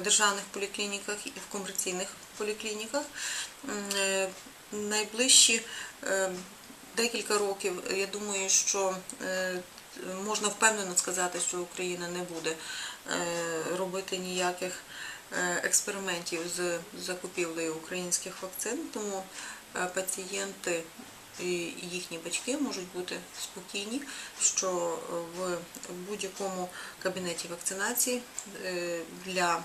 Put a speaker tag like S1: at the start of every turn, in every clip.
S1: державних поліклініках і в комерційних поліклініках. Е, Найближчі е, декілька років, я думаю, що е, можна впевнено сказати, що Україна не буде робити ніяких експериментів з закупівлею українських вакцин, тому пацієнти і їхні батьки можуть бути спокійні, що в будь-якому кабінеті вакцинації е, для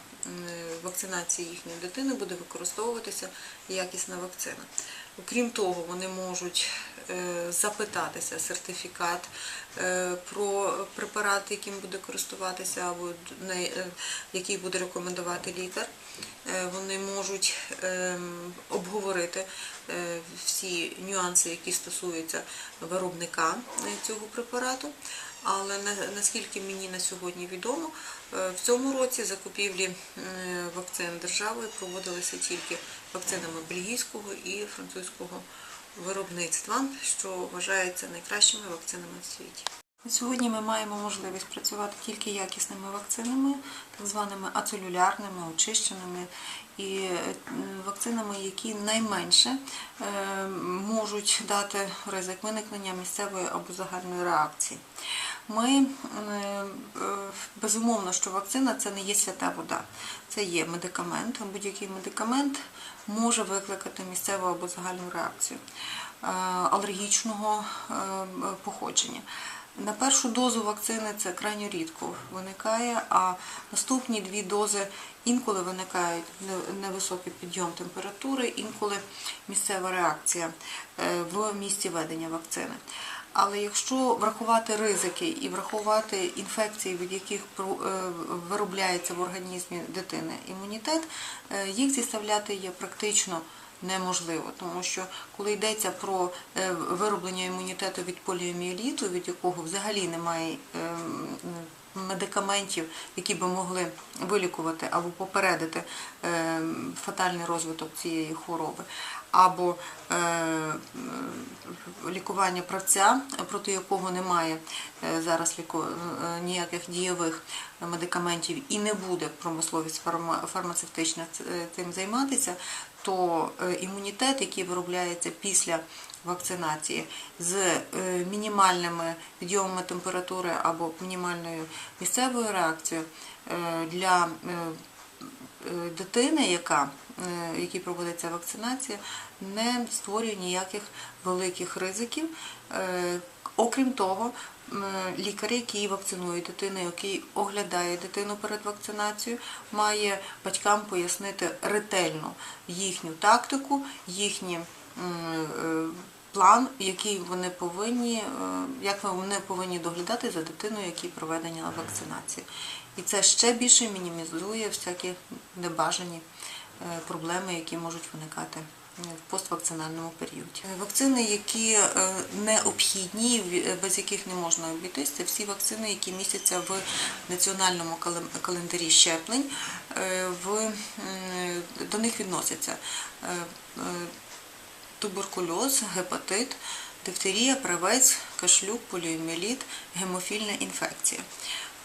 S1: вакцинації їхньої дитини буде використовуватися якісна вакцина. Окрім того, вони можуть е, запитатися сертифікат е, про препарат, яким буде користуватися, або е, який буде рекомендувати лікар. Вони можуть ем, обговорити всі нюанси, які стосуються виробника цього препарату. Але на- наскільки мені на сьогодні відомо, е, в цьому році закупівлі вакцин державою проводилися тільки вакцинами бельгійського і французького виробництва, що вважається найкращими вакцинами в світі. Сьогодні ми маємо можливість працювати тільки якісними вакцинами, так званими ацелюлярними, очищеними і е, вакцинами, які найменше е, можуть дати ризик виникнення місцевої або загальної реакції. Ми е, е, безумовно, що вакцина це не є свята вода, це є медикамент. Будь-який медикамент може викликати місцеву або загальну реакцію е, алергічного походження. На першу дозу вакцини це крайньо рідко виникає, а наступні дві дози інколи виникає не- невисокий підйом температури, інколи місцева реакція в місці ведення вакцини. Але якщо врахувати ризики і врахувати інфекції, від яких е, виробляється в організмі дитини імунітет, е, їх зіставляти є практично неможливо, тому що коли йдеться про е, вироблення імунітету від поліоміеліту, від якого взагалі немає ем, медикаментів, які би могли вилікувати або попередити фатальний розвиток цієї хвороби, або е, лікування правця, проти якого немає е, зараз е, ніяких дієвих медикаментів і не буде промисловість фарма- фармацевтична цим займатися, то імунітет, який виробляється після вакцинації з мінімальними підйомами температури або мінімальною місцевою реакцією для дитини, яка, е, якій проводиться вакцинація, не створює ніяких великих ризиків. Е, Окрім того, лікар, який вакцинує дитину, який оглядає дитину перед вакцинацією, має батькам пояснити ретельно їхню тактику, їхні е, план, який вони повинні, е, як вони повинні доглядати за дитиною, якій проведення вакцинації. І це ще більше мінімізує всякі небажані е, проблеми, які можуть виникати е, в поствакцинальному періоді. Вакцини, які необхідні, без яких не можна обійтись, це всі вакцини, які містяться в національному календарі щеплень. До них відносяться туберкульоз, гепатит, дифтерія, правець, кашлюк, поліоміеліт, гемофільна інфекція,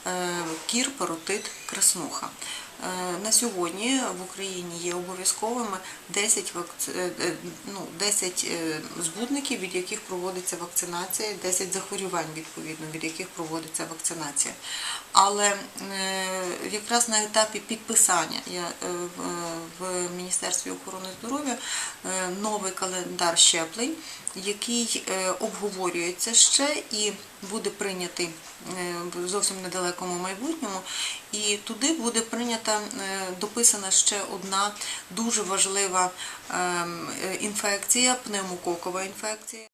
S1: е, кір, паротит, краснуха. Е, На сьогодні в Україні є обов'язковими 10, вакци... е, е, ну, 10 е, збудників, від яких проводиться вакцинація, 10 захворювань, відповідно, від яких проводиться вакцинація. Але якраз на етапі підписання я, в- Міністерстві охорони здоров'я новий календар щеплень, який е, обговорюється ще і буде прийнятий е, в зовсім недалекому майбутньому. І туди буде прийнята, е, дописана ще одна дуже важлива ем, е, інфекція, пневмококова інфекція.